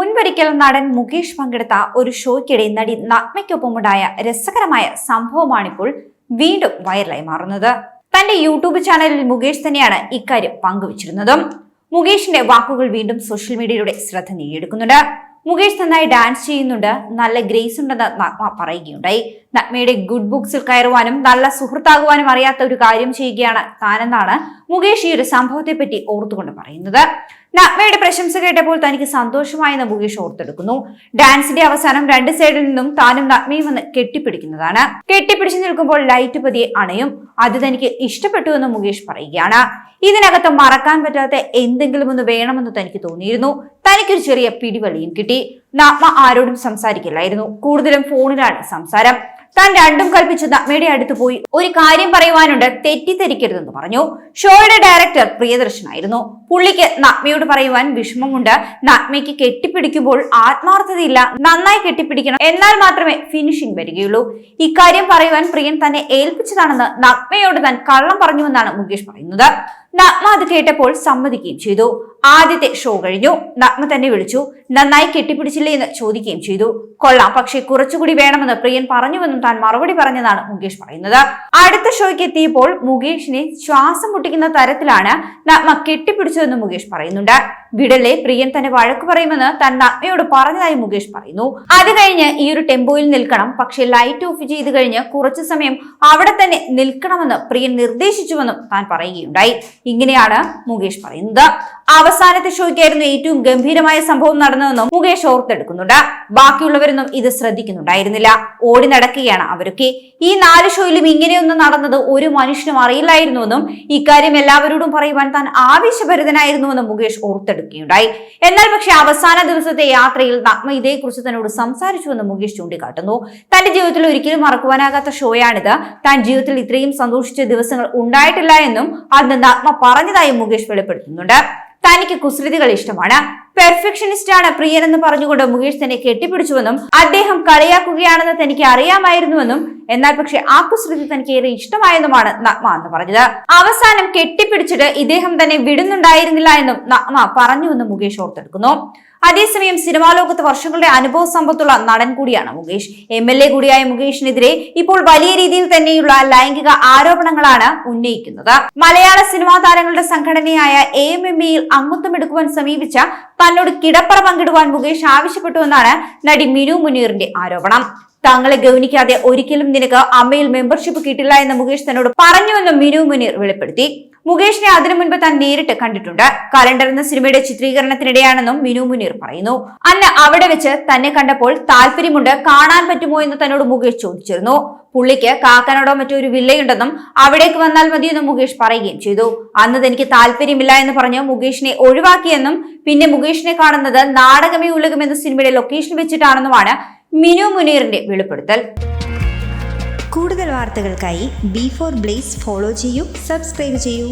മുൻപൊരിക്കൽ നടൻ മുകേഷ് പങ്കെടുത്ത ഒരു ഷോയ്ക്കിടെ നടി നഗ്മയ്ക്കൊപ്പമുണ്ടായ രസകരമായ സംഭവമാണിപ്പോൾ വീണ്ടും വൈറലായി മാറുന്നത്. തന്റെ യൂട്യൂബ് ചാനലിൽ മുകേഷ് തന്നെയാണ് ഇക്കാര്യം പങ്കുവച്ചിരുന്നതും. മുകേഷിന്റെ വാക്കുകൾ വീണ്ടും സോഷ്യൽ മീഡിയയിലൂടെ ശ്രദ്ധ നേടിയെടുക്കുന്നുണ്ട്. മുകേഷ് നന്നായി ഡാൻസ് ചെയ്യുന്നുണ്ട്. നല്ല ഗ്രേസ് ഉണ്ടെന്ന് നഗ്മ പറയുകയുണ്ടായി. നഗ്മയുടെ ഗുഡ് ബുക്സിൽ കയറുവാനും നല്ല സുഹൃത്താകുവാനും അറിയാത്ത ഒരു കാര്യം ചെയ്യുകയാണ് താനെന്നാണ് മുകേഷ് ഈ ഒരു സംഭവത്തെ പറ്റി ഓർത്തുകൊണ്ട് പറയുന്നത്. നഗ്മയുടെ പ്രശംസ കേട്ടപ്പോൾ തനിക്ക് സന്തോഷമായെന്ന് മുകേഷ് ഓർത്തെടുക്കുന്നു. ഡാൻസിന്റെ അവസാനം രണ്ട് സൈഡിൽ നിന്നും താനും നഗ്മയും വന്ന് കെട്ടിപ്പിടിക്കുന്നതാണ്. കെട്ടിപ്പിടിച്ചു നിൽക്കുമ്പോൾ ലൈറ്റ് പതിയെ അണയും. അത് തനിക്ക് ഇഷ്ടപ്പെട്ടു എന്ന് മുകേഷ് പറയുകയാണ്. ഇതിനകത്ത് മറക്കാൻ പറ്റാത്ത എന്തെങ്കിലും ഒന്ന് വേണമെന്ന് തനിക്ക് തോന്നിയിരുന്നു. തനിക്കൊരു ചെറിയ പിടിവളിയും കിട്ടി. നഗ്മ ആരോടും സംസാരിക്കില്ലായിരുന്നു. കൂടുതലും ഫോണിലാണ് സംസാരം. താൻ രണ്ടും കൽപ്പിച്ച് നഗ്മയുടെ അടുത്ത് പോയി ഒരു കാര്യം പറയുവാനുണ്ട്. തെറ്റിദ്ധരിക്കരുതെന്ന് പറഞ്ഞു. ഷോയുടെ ഡയറക്ടർ പ്രിയദർശനായിരുന്നു. പുള്ളിക്ക് നഗ്മയോട് പറയുവാൻ വിഷമമുണ്ട്. നഗ്മയ്ക്ക് കെട്ടിപ്പിടിക്കുമ്പോൾ ആത്മാർത്ഥതയില്ല. നന്നായി കെട്ടിപ്പിടിക്കണം. എന്നാൽ മാത്രമേ ഫിനിഷിംഗ് വരികയുള്ളൂ. ഇക്കാര്യം പറയുവാൻ പ്രിയൻ തന്നെ ഏൽപ്പിച്ചതാണെന്ന് നഗ്മയോട് താൻ കള്ളം പറഞ്ഞുവെന്നാണ് മുകേഷ് പറയുന്നത്. നഗ്മ അത് കേട്ടപ്പോൾ സമ്മതിക്കുകയും ചെയ്തു. ആദ്യത്തെ ഷോ കഴിഞ്ഞു. നഗ്മ തന്നെ വിളിച്ചു. നന്നായി കെട്ടിപ്പിടിച്ചില്ലേ എന്ന് ചോദിക്കുകയും ചെയ്തു. കൊള്ളാം. പക്ഷേ കുറച്ചുകൂടി വേണമെന്ന് പ്രിയൻ പറഞ്ഞുവെന്നും താൻ മറുപടി പറഞ്ഞതാണ് മുകേഷ് പറയുന്നത്. അടുത്ത ഷോയ്ക്ക് എത്തിയപ്പോൾ മുകേഷിനെ ശ്വാസം മുട്ടിക്കുന്ന തരത്തിലാണ് നഗ്മ കെട്ടിപ്പിടിച്ചതെന്ന് മുകേഷ് പറയുന്നുണ്ട്. വിടലെ പ്രിയൻ തന്നെ വഴക്ക് പറയുമെന്ന് താൻ അമ്മയോട് പറഞ്ഞതായി മുകേഷ് പറയുന്നു. അത് കഴിഞ്ഞ് ഈ ഒരു ടെമ്പോയിൽ നിൽക്കണം. പക്ഷെ ലൈറ്റ് ഓഫ് ചെയ്ത് കഴിഞ്ഞ് കുറച്ചു സമയം അവിടെ തന്നെ നിൽക്കണമെന്ന് പ്രിയൻ നിർദ്ദേശിച്ചുവെന്നും താൻ പറയുകയുണ്ടായി. ഇങ്ങനെയാണ് മുകേഷ് പറയുന്നത്. അവസാനത്തെ ഷോയ്ക്കായിരുന്നു ഏറ്റവും ഗംഭീരമായ സംഭവം നടന്നതെന്നും മുകേഷ് ഓർത്തെടുക്കുന്നുണ്ട്. ബാക്കിയുള്ളവരൊന്നും ഇത് ശ്രദ്ധിക്കുന്നുണ്ടായിരുന്നില്ല. ഓടി നടക്കുകയാണ് അവരൊക്കെ. ഈ നാല് ഷോയിലും ഇങ്ങനെയൊന്നും നടന്നത് ഒരു മനുഷ്യനും അറിയില്ലായിരുന്നുവെന്നും ഇക്കാര്യം എല്ലാവരോടും പറയുവാൻ താൻ ആവേശഭരിതനായിരുന്നുവെന്നും മുകേഷ് ഓർത്തെടുക്കുകയുണ്ടായി എന്നാൽ പക്ഷേ അവസാന ദിവസത്തെ യാത്രയിൽ നഗ്മ ഇതേക്കുറിച്ച് തന്നോട് സംസാരിച്ചുവെന്ന് മുകേഷ് ചൂണ്ടിക്കാട്ടുന്നു. തന്റെ ജീവിതത്തിൽ ഒരിക്കലും മറക്കുവാനാകാത്ത ഷോയാണിത്. താൻ ജീവിതത്തിൽ ഇത്രയും സന്തോഷിച്ച ദിവസങ്ങൾ ഉണ്ടായിട്ടില്ല എന്നും അന്ന് നഗ്മ പറഞ്ഞതായും മുകേഷ് വെളിപ്പെടുത്തുന്നുണ്ട്. തനിക്ക് കുസൃതികൾ ഇഷ്ടമാണ്. പെർഫെക്ഷനിസ്റ്റ് ആണ് പ്രിയൻ എന്ന് പറഞ്ഞുകൊണ്ട് മുകേഷ് തന്നെ കെട്ടിപ്പിടിച്ചുവെന്നും അദ്ദേഹം കളിയാക്കുകയാണെന്ന് തനിക്ക് അറിയാമായിരുന്നുവെന്നും എന്നാൽ പക്ഷെ ആ കുസൃതി തനിക്ക് ഏറെ ഇഷ്ടമായെന്നുമാണ് നഗ്മ എന്ന് പറഞ്ഞത്. അവസാനം കെട്ടിപ്പിടിച്ചിട്ട് ഇദ്ദേഹം തന്നെ വിടുന്നുണ്ടായിരുന്നില്ല എന്നും നഗ്മ പറഞ്ഞുവെന്ന് മുകേഷ് ഓർത്തെടുക്കുന്നു. അതേസമയം സിനിമാ ലോകത്ത് വർഷങ്ങളുടെ അനുഭവ സമ്പത്തുള്ള നടൻ കൂടിയാണ് മുകേഷ്. എം എൽ എ കൂടിയായ മുകേഷിനെതിരെ ഇപ്പോൾ വലിയ രീതിയിൽ തന്നെയുള്ള ലൈംഗിക ആരോപണങ്ങളാണ് ഉന്നയിക്കുന്നത്. മലയാള സിനിമാ താരങ്ങളുടെ സംഘടനയായ എ എം എം എയിൽ അംഗത്വം എടുക്കുവാൻ സമീപിച്ച തന്നോട് കിടപ്പറ പങ്കിടുവാൻ മുകേഷ് ആവശ്യപ്പെട്ടുവെന്നാണ് നടി മിനു മുനീറിന്റെ ആരോപണം. തങ്ങളെ ഗൗനിക്കാതെ ഒരിക്കലും നിനക്ക് അമ്മയിൽ മെമ്പർഷിപ്പ് കിട്ടില്ല എന്ന് മുകേഷ് തന്നോട് പറഞ്ഞുവെന്നും മിനു മുനീർ വെളിപ്പെടുത്തി. മുകേഷിനെ അതിനു മുൻപ് താൻ നേരിട്ട് കണ്ടിട്ടുണ്ട്. കലണ്ടർ എന്ന സിനിമയുടെ ചിത്രീകരണത്തിനിടെയാണെന്നും മിനു മുനീർ പറയുന്നു. അന്ന് അവിടെ വെച്ച് തന്നെ കണ്ടപ്പോൾ താല്പര്യമുണ്ട് കാണാൻ പറ്റുമോ എന്ന് തന്നോട് മുകേഷ് ചോദിച്ചിരുന്നു. പുള്ളിക്ക് കാക്കനോടോ മറ്റോ ഒരു വില്ലയുണ്ടെന്നും അവിടേക്ക് വന്നാൽ മതിയെന്നും മുകേഷ് പറയുകയും ചെയ്തു. അന്ന് തനിക്ക് താല്പര്യമില്ല എന്ന് പറഞ്ഞ് മുകേഷിനെ ഒഴിവാക്കിയെന്നും പിന്നെ മുകേഷിനെ കാണുന്നത് നാടകമേ ഉലകം എന്ന സിനിമയുടെ ലൊക്കേഷൻ വെച്ചിട്ടാണെന്നുമാണ് മിനു മുനീറിന്റെ വെളിപ്പെടുത്തൽ. കൂടുതൽ വാർത്തകൾക്കായി ബി ഫോർ ബ്ലേസ് ഫോളോ ചെയ്യൂ സബ്സ്ക്രൈബ് ചെയ്യൂ.